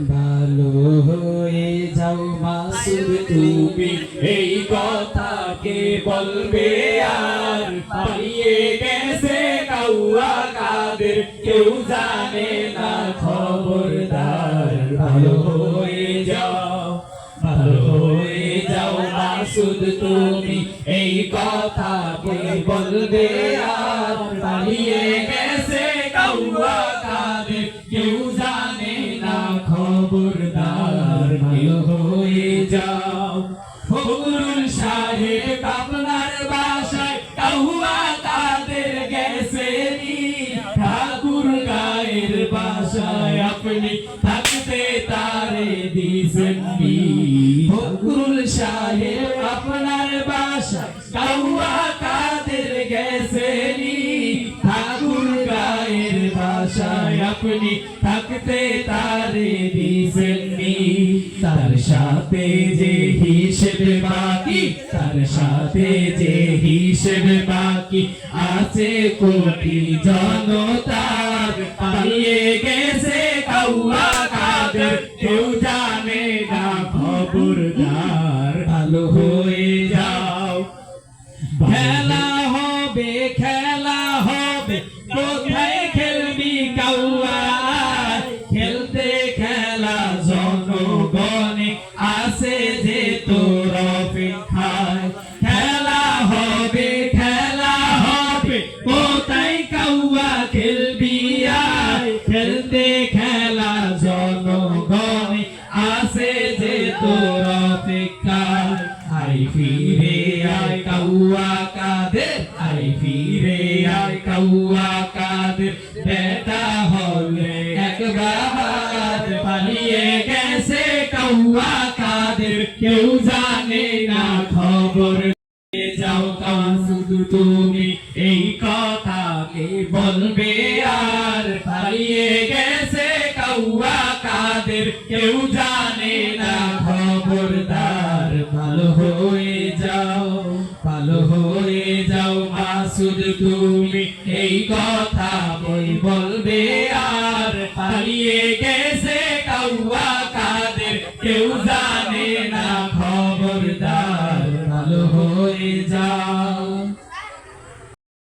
ভালো হয়ে যাও মাসুদ তুমি। এই কথাকে বলবে আর পালিয়ে গেছে কাউয়া কাদের। কেউ জানে না খবরদার। ভালো হয়ে যাও ভালো হয়ে যাও মাসুদ তুমি। এই কথা কে বলবে আর পালিয়ে গেছে কাউয়া কাদের। কেউ জানে আপনি থাকতে তারে দিছেন ফখরুল সাহেব আপনার বাসায় কাউয়া কাদের গেছে ঠাকুর গায়ের বাসায় আপনি থাকতে তারে দিছেন তার সাথে যে হিসেব বাকি, তার সাথে যে হিসেব বাকি আছে কোটি জনতার। পালিয়ে গেছে কেউ জানে না খবরদার ভালো হয়ে যাও। খেলা হবে খেলা হবে। কোথায় খেলবি কাউয়া খেলতে খেলা জনগণে আসে যে তোর অপেক্ষায়। খেলা হবে খেলা হবে। কোথায় কাউয়া খেলবি আয় খেলতে অপেক্ষায় আই ফিরে আয় কাউয়া কাদের আই ফিরে আয় কাউয়া কাদের বেটা হলে একবার পালিয়ে গেছে কাউয়া কাদের কেউ জানে না খবর যাও কাউ শুধু তুমি এই কথাকে বলবে আর পালিয়ে গেছে কাউয়া কাদের কেউ জানে না খবরদার ভালো হয়ে যাও ভালো হয়ে যাও মাসুদ তুমি এই কথা বই বলবে আর